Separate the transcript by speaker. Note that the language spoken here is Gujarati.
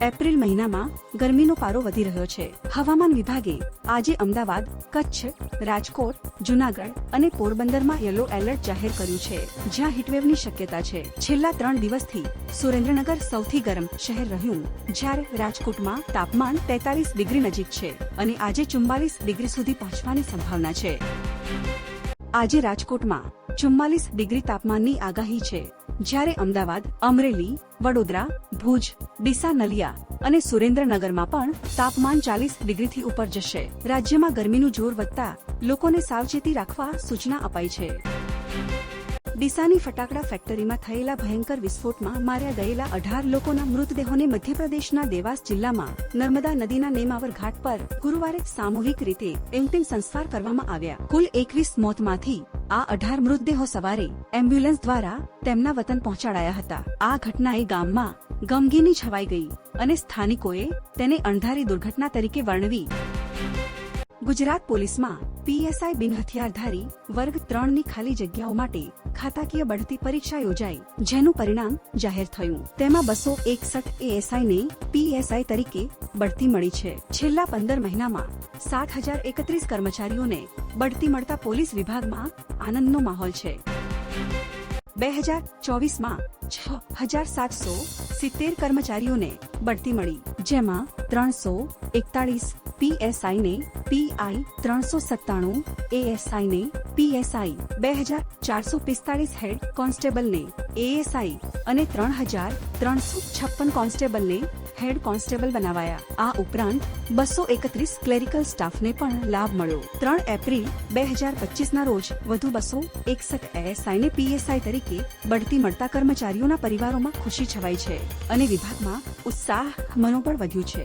Speaker 1: એપ્રિલ મહિનામાં ગરમીનો પારો વધી રહ્યો છે. હવામાન વિભાગે આજે અમદાવાદ, કચ્છ, રાજકોટ, જુનાગઢ અને પોરબંદરમાં યલો એલર્ટ જાહેર કર્યું છે, જ્યાં હીટવેવની શક્યતા છે. છેલ્લા ત્રણ દિવસથી સુરેન્દ્રનગર સૌથી ગરમ શહેર રહ્યું, જ્યારે રાજકોટમાં તાપમાન તેતાલીસ ડિગ્રી નજીક છે અને આજે ચુમ્બાલીસ ડિગ્રી સુધી પહોંચવાની સંભાવના છે. આજે રાજકોટમાં ચુમ્માલીસ ડિગ્રી તાપમાનની આગાહી છે. જ્યારે અમદાવાદ, અમરેલી, વડોદરા, ભુજ, ડીસા, નલિયા અને સુરેન્દ્રનગરમાં પણ તાપમાન ચાલીસ ડિગ્રીથી ઉપર જશે. રાજ્યમાં ગરમીનું જોર વધતા લોકોને સાવચેતી રાખવા સૂચના અપાઈ છે. ડીસાની ફટાકડા ફેક્ટરીમાં થયેલા ભયંકર વિસ્ફોટમાં માર્યા ગયેલા અઢાર લોકોના મૃતદેહોને મધ્યપ્રદેશના દેવાસ જિલ્લામાં નર્મદા નદીના નેમાવર ઘાટ પર ગુરુવારે સામૂહિક રીતે અંતિમ સંસ્કાર કરવામાં આવ્યા. કુલ એકવીસ મોતમાંથી આ અઢાર મૃતદેહો સવારે એમ્બ્યુલન્સ દ્વારા તેમના વતન પહોંચાડાયા હતા. આ ઘટનાએ ગામમાં ગમગીની છવાઈ ગઈ અને સ્થાનિકોએ તેને અણધારી દુર્ઘટના તરીકે વર્ણવી ગુજરાત પોલીસમાં પીએસઆઈ બિન હથિયારધારી વર્ગ ત્રણની ખાલી જગ્યાઓ માટે ખાતાકીય બઢતી પરીક્ષા યોજાઈ, જેનું પરિણામ જાહેર થયું. તેમાં બસો એકસઠ એએસઆઈ ને પીએસઆઈ તરીકે બઢતી મળી છે. છેલ્લા પંદર મહિનામાં સાત હજાર એકત્રીસ કર્મચારીઓને બઢતી મળતા પોલીસ વિભાગમાં આનંદનો માહોલ છે. બે હજાર ચોવીસમાં છ હજાર સાતસો સિત્તેર કર્મચારીઓને બઢતી મળી, જેમાં ત્રણસો એકતાળીસ પીએસઆઈને પીઆઈ ત્રણસો સત્તાણું એએસઆઈને પીએસઆઈ બે હજાર ચારસો પિસ્તાળીસ હેડ કોન્સ્ટેબલને એએસઆઈ અને ત્રણ હજાર ત્રણસો છપ્પન કોન્સ્ટેબલને હેડ કોન્સ્ટેબલ બનાવાયા. આ ઉપરાંત બસો એકત્રીસ ક્લેરિકલ સ્ટાફને પણ લાભ મળ્યો. ત્રણ એપ્રિલ બે હજાર પચીસના રોજ વધુ બસો એકસઠ એએસઆઈ ને પીએસઆઈ તરીકે બઢતી મળતા કર્મચારીઓના પરિવારોમાં ખુશી છવાઈ છે અને વિભાગમાં ઉત્સાહ મનોબળ વધ્યું છે.